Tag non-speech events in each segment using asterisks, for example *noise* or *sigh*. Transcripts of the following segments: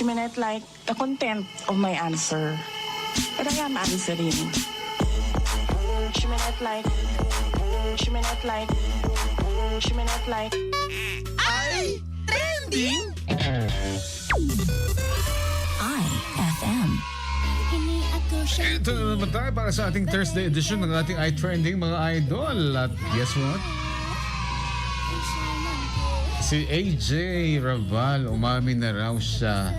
She may not like the content of my answer, but I am answering. She may not like, she may not like, she may not like. Ay! Trending! IFM. Ito na naman tayo para sa ating Thursday edition ng ating iTrending mga idol. At guess what? Si AJ Raval, umamin na raw siya.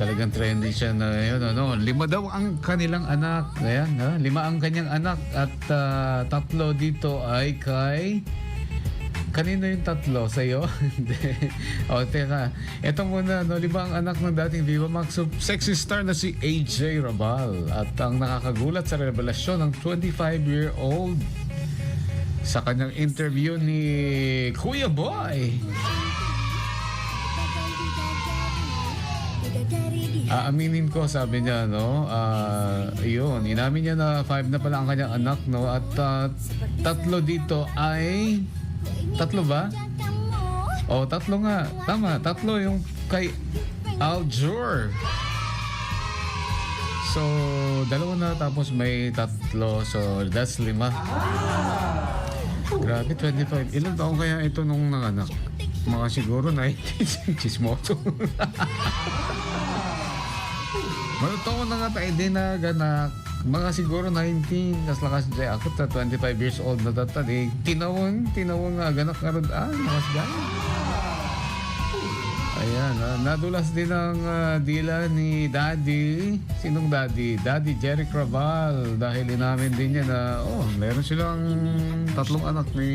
Talagang trending siya na yun, ano, lima daw ang kanilang anak. Ayan, ha? lima ang kanyang anak at ah, tatlo dito ay kay... Kanino yung tatlo? Sa'yo? *laughs* Hindi. o, teka. Ito muna, no, lima ang anak ng dating Viva Max sexy star na si AJ Rabal. At ang nakakagulat sa revelasyon ng 25-year-old sa kanyang interview ni Kuya Boy. Aaminin ko, sabi niya, no, ah, yun, inamin niya na five na pala ang kanyang anak, no, at ah, tatlo dito ay, tatlo ba? Oh, tatlo nga. Tama, tatlo yung kay Aljur. So, dalawa na tapos may tatlo. So, that's lima. Grabe, 25. Ilan taon kaya ito nung nanganak? Mga siguro 90s. *laughs* Chismoso. *laughs* Mga taon na nga tayo din naganak. Mga siguro 19. Kas lakas dyan. Ako ta 25 years old na tatali. Tinawang, tinawang nga ganak ka rin. Ah, lakas dyan. Ayan, ah, nadulas din ang ah, dila ni Daddy. Sinong Daddy? Daddy Jerry Craval. Dahil inamin din niya na, oh, meron silang tatlong anak ni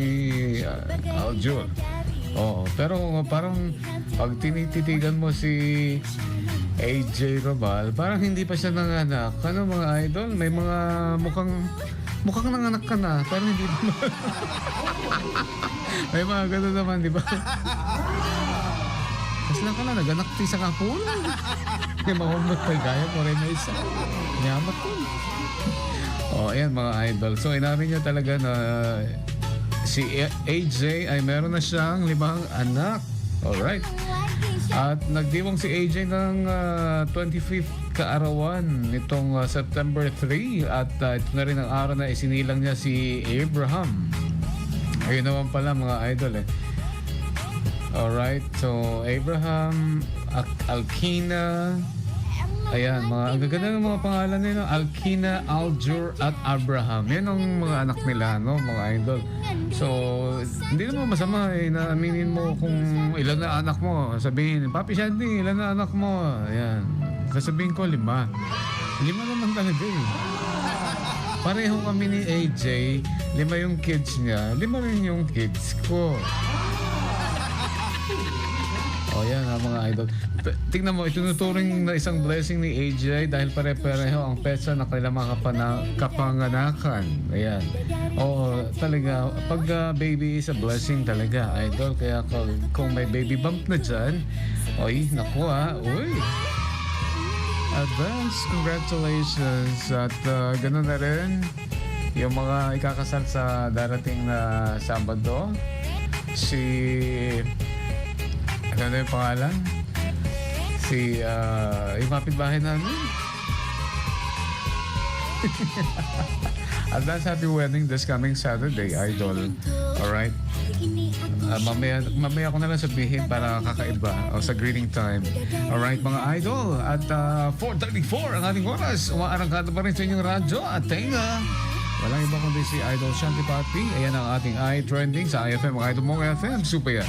ah, Aljur. Oo, pero parang pag tinititigan mo si AJ Rabal, parang hindi pa siya nanganak. Ano mga idol? May mga mukhang mukhang nanganak ka na, pero hindi naman. *laughs* May mga ganun naman, di ba? Kasi lang ka na, *laughs* naganak ti sa kapul. Kaya mahumot pa gaya mo rin na isa. Nyamat ko. Oh, ayan mga idol. So, inamin niya talaga na si AJ ay meron na siyang limang anak. Alright. At nagdiwang si AJ ng ah, 25th kaarawan nitong ah, September 3 at ah, ito na rin ang araw na isinilang niya si Abraham. Ayun naman pala mga idol eh. Alright, so Abraham, Ak- Alkina, ayan, mga, ang gaganda ng mga pangalan nila, Alkina, Aljur, at Abraham. Yan ang mga anak nila, no, mga idol. So, hindi naman masama eh, na aminin mo kung ilan na anak mo. Sabihin, Papi Shandy, ilan na anak mo? Ayan. Sasabihin ko, lima. Lima naman talaga eh. Pareho kami ni AJ, lima yung kids niya, lima rin yung kids ko. O yan ha, mga idol. Tingnan mo, itunuturing na isang blessing ni AJ dahil pare-pareho ang petsa na kailang mga kapana- kapanganakan. Ayan. Oo, talaga. Pag ah, baby is a blessing talaga, idol. Kaya kung, kung may baby bump na dyan, oy, naku ha, uy. Advance congratulations at uh, ganun na rin yung mga ikakasal sa darating na Sabado. Si ano yung pangalan? Si uh, yung kapitbahay namin. *laughs* Advance happy wedding this coming Saturday, Idol. Alright? Uh, mamaya, mamaya ko na lang sabihin para kakaiba o sa greeting time. Alright mga idol, at uh, 4.34 ang ating oras. Umaarangkada pa rin sa inyong radyo at tenga. Walang iba kundi si Idol Shanti Papi. Ayan ang ating i-trending sa IFM, mga idol mong FM. Super yan.